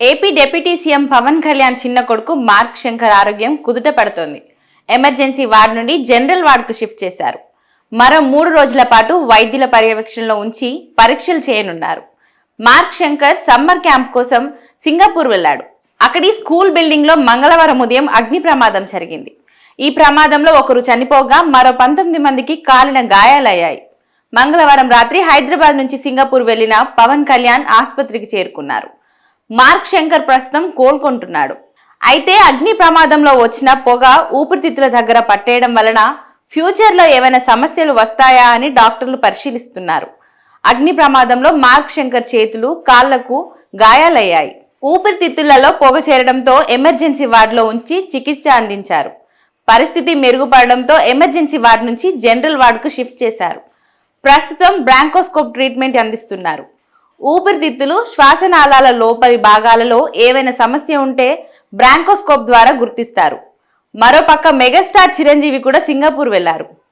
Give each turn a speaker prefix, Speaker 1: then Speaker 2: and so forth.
Speaker 1: AP deputy CM Pavan Kalyan చిన్న కొడుకు Mark Shankar ఆరోగ్యం కుదుట పడుతోంది. ఎమర్జెన్సీ వార్డు నుండి జనరల్ వార్డుకు షిఫ్ట్ చేశారు. మరో మూడు రోజుల పాటు వైద్యుల పర్యవేక్షణలో ఉంచి పరీక్షలు చేయనున్నారు. మార్క్ శంకర్ సమ్మర్ క్యాంప్ కోసం సింగపూర్ వెళ్ళాడు. అక్కడి స్కూల్ బిల్డింగ్లో మంగళవారం ఉదయం అగ్ని ప్రమాదం జరిగింది. ఈ ప్రమాదంలో ఒకరు చనిపోగా మరో పంతొమ్మిది మందికి కాలిన గాయాలయ్యాయి. మంగళవారం రాత్రి హైదరాబాద్ నుంచి సింగపూర్ వెళ్ళిన పవన్ కళ్యాణ్ ఆసుపత్రికి చేరుకున్నారు. మార్క్ శంకర్ ప్రస్తుతం కోలుకుంటున్నాడు. అయితే అగ్ని ప్రమాదంలో వచ్చిన పొగ ఊపిరితిత్తుల దగ్గర పట్టేయడం వలన ఫ్యూచర్లో ఏమైనా సమస్యలు వస్తాయా అని డాక్టర్లు పరిశీలిస్తున్నారు. అగ్ని ప్రమాదంలో మార్క్ శంకర్ చేతులు కాళ్ళకు గాయాలయ్యాయి. ఊపిరితిత్తులలో పొగ చేరడంతో ఎమర్జెన్సీ వార్డులో ఉంచి చికిత్స అందించారు. పరిస్థితి మెరుగుపడడంతో ఎమర్జెన్సీ వార్డు నుంచి జనరల్ వార్డుకు షిఫ్ట్ చేశారు. ప్రస్తుతం బ్రాంకోస్కోప్ ట్రీట్మెంట్ అందిస్తున్నారు. ఊపిరితిత్తులు శ్వాసనాళాల లోపలి భాగాలలో ఏవైనా సమస్య ఉంటే బ్రాంకోస్కోప్ ద్వారా గుర్తిస్తారు. మరోపక్క మెగాస్టార్ చిరంజీవి కూడా సింగపూర్ వెళ్ళారు